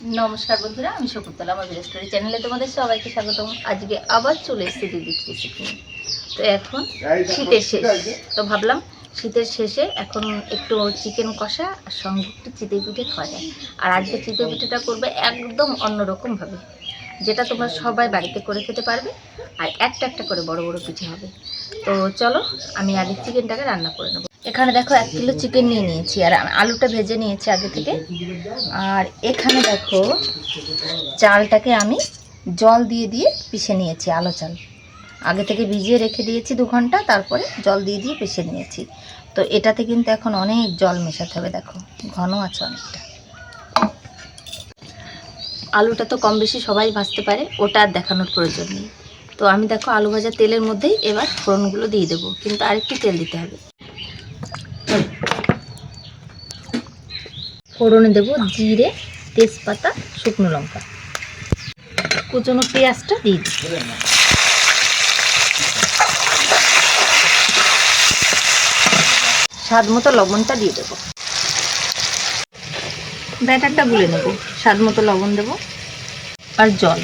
নমস্কার বন্ধুরা আমি শকুন্তলা আমার স্টোরি চ্যানেলে তোমাদের সবাইকে স্বাগতম। আজকে আবার চলে এসেছি দিদির রেসিপি তো এখন শীতের শেষ। তো ভাবলাম শীতের শেষে এখন একটু চিকেন কষা আর সঙ্গে একটু চিতে পিঠে খাওয়া যায়। আর আজকে চিতে পিঠেটা করবে একদম অন্যরকমভাবে যেটা তোমরা সবাই বাড়িতে করে খেতে পারবে আর একটা একটা করে বড় বড় পিঠে হবে। তো চলো আমি আগে চিকেনটাকে রান্না করে নেব। এখানে দেখো এক কিলো চিকেন নিয়ে নিয়েছি, আর আলুটা ভেজে নিয়েছি আগে থেকে। আর এখানে দেখো চালটাকে আমি জল দিয়ে দিয়ে পিষে নিয়েছি, আলো চাল। আগে থেকে ভিজিয়ে রেখে দিয়েছি দু ঘণ্টা, তারপরে জল দিয়ে দিয়ে পিষে নিয়েছি। তো এটাতে কিন্তু এখন অনেক জল মেশাতে হবে, দেখো, ঘন আছে অনেকটা। আলুটা তো কম বেশি সবাই ভাজতে পারে, ওটা আর দেখানোর প্রয়োজন নেই। তো আমি দেখো আলু ভাজা তেলের মধ্যেই এবার ফোড়নগুলো দিয়ে দেবো, কিন্তু আরেকটু তেল দিতে হবে। ফোড়নে দেবো জিরে, তেজপাতা, শুকনো লঙ্কা। কুচনো পেঁয়াজটা দিয়ে দিই স্বাদ মতো লবণটা দিয়ে দেবো। ব্যাটারটা গুলে নেব। স্বাদ মতো লবণ দেবো। আর জল।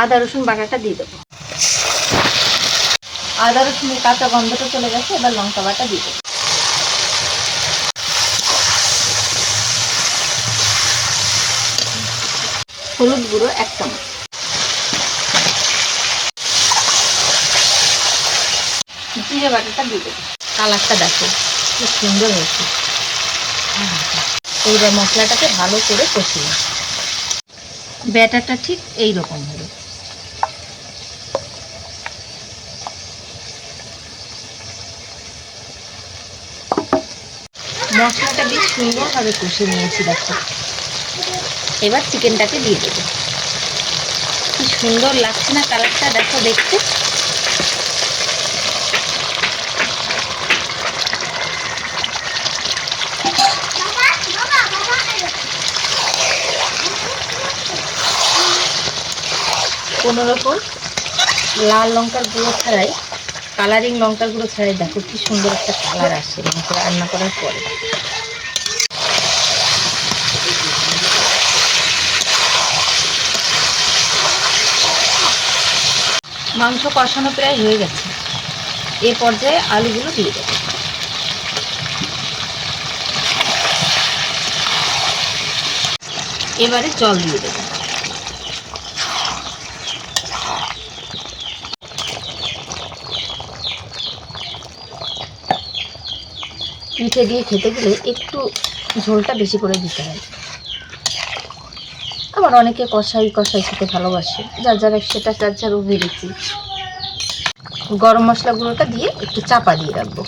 আদা, রসুন বাটাটা দিয়ে দেবো। আদা রসুনের কাঁচা গন্ধটা চলে গেছে, এবার লঙ্কা বাটা দেবো। হলুদ গুঁড়ো এক চামচ। জিরে বাটাটা দেবো। কালারটা দেখো কি সুন্দর হয়েছে। এইবার মশলাটাকে ভালো করে কষিয়ে ব্যাটারটা ঠিক এই রকম হবে। মশলাটা বেশ সুন্দরভাবে কষে নিয়েছি, দেখো। এবার চিকেনটাকে দিয়ে দেবো। কি সুন্দর লাগছে না কালারটা, দেখো দেখতে। কোনো রকম লাল লঙ্কার গুঁড়ো ছাড়াই কালারিং লঙ্কার গুঁড়ো ছাড়াই দেখো কি সুন্দর একটা কালার আসে মাংস রান্না করার পরে। মাংস কষানো প্রায় হয়ে গেছে। এ পর্যায়ে আলুগুলো দিয়ে দেবো। এবারে জল দিয়ে দেবো। পিঠে দিয়ে খেতে গেলে একটু ঝোলটা বেশি করে দিতে হয়। আবার অনেকে কষাই কষাই খেতে ভালোবাসে। যার যার সেটা, যার যার অভিরুচি। গরম মশলা গুঁড়োটা দিয়ে একটু চাপা দিয়ে রাখব।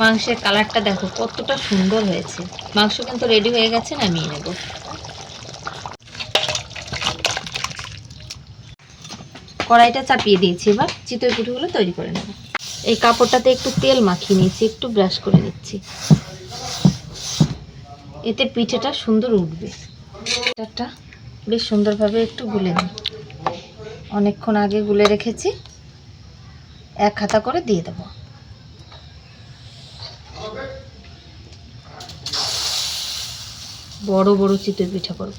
মাংসের কালারটা দেখো কতটা সুন্দর হয়েছে। মাংস কিন্তু রেডি হয়ে গেছে না নামিয়ে নেব। কড়াইটা চাপিয়ে দিয়েছি এবার, চিতই পিঠেগুলো তৈরি করে নেব। এই কাপড়টাতে একটু তেল মাখিয়ে নিয়েছি, একটু ব্রাশ করে নিচ্ছি। এতে পিঠেটা সুন্দর উঠবে। এটা বেশ সুন্দরভাবে একটু গুলে নিই। অনেকক্ষণ আগে গুলে রেখেছি, এক হাতা করে দিয়ে দেবো। বড় বড় চিতই পিঠা করব।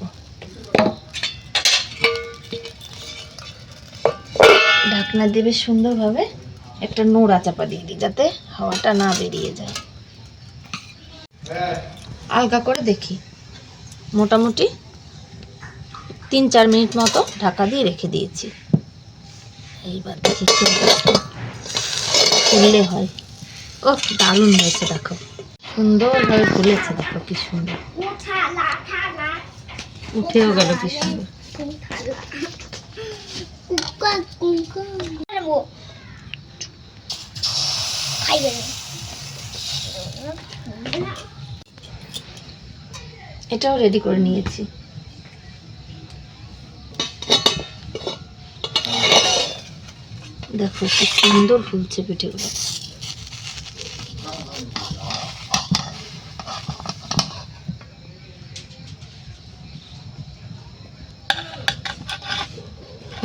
ঢাকনা দেবে সুন্দরভাবে একটা নোড়া চাপা দিয়ে দিই যাতে হাওয়াটা না বেরিয়ে যায়। আলগা করে দেখি। মোটামুটি তিন চার মিনিট মতো ঢাকা দিয়ে রেখে দিয়েছি। এইবার দেখি ফুললে হয়। ও দারুণ হয়েছে দেখো। সুন্দরভাবে ফুলেছে দেখো কি সুন্দর। উঠেও গেল কি সুন্দর। এটাও রেডি করে নিয়েছি। দেখো কি সুন্দর ফুলছে পিঠেগুলো।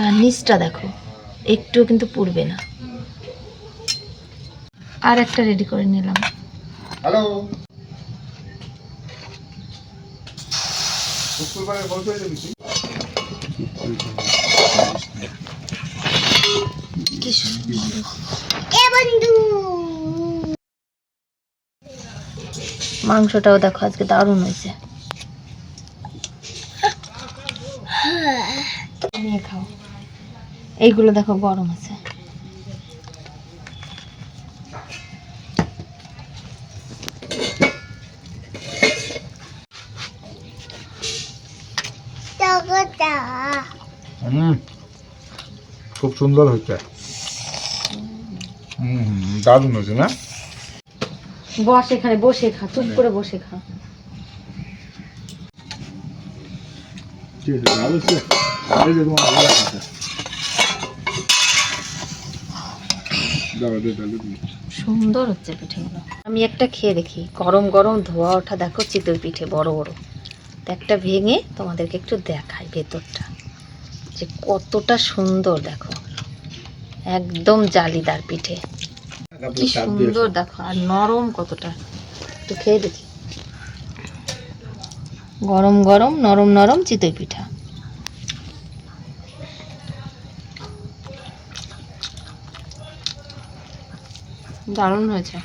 আর নিচটা দেখো। একটুও কিন্তু পুড়বে না। আর একটা রেডি করে নিলাম। হ্যালো? কি? মাংসটাও দেখো আজকে দারুণ হয়েছে। নিয়ে খাও। এইগুলো দেখো গরম আছে। খুব সুন্দর হচ্ছে হুম হুম, দারুণ হয়েছে না? বস এখানে বসে খা চুপ করে বসে খা। ঠিক আছে ভালো হচ্ছে এই যে তোমার ভালো লাগছে দাও দে তাহলে দিই। সুন্দর হচ্ছে পিঠেগুলো। আমি একটা খেয়ে দেখি। গরম গরম ধোয়া ওঠা দেখো চিতই পিঠে বড় বড়। তো একটা ভেঙে তোমাদেরকে একটু দেখাই ভেতরটা। যে কতটা সুন্দর দেখো। একদম জালিদার পিঠে। কি সুন্দর দেখো। আর নরম কতটা। একটু খেয়ে দেখি। গরম গরম নরম নরম চিতই পিঠা। দারুণ হয়েছে।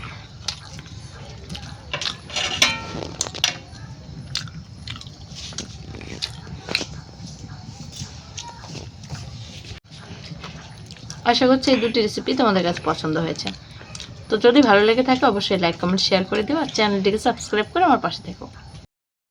আশা করছি এই দুটি রেসিপি তোমাদের কাছে পছন্দ হয়েছে। তো যদি ভালো লেগে থাকে, অবশ্যই লাইক কমেন্ট শেয়ার করে দিও আর চ্যানেলটিকে সাবস্ক্রাইব করে আমার পাশে থেকো।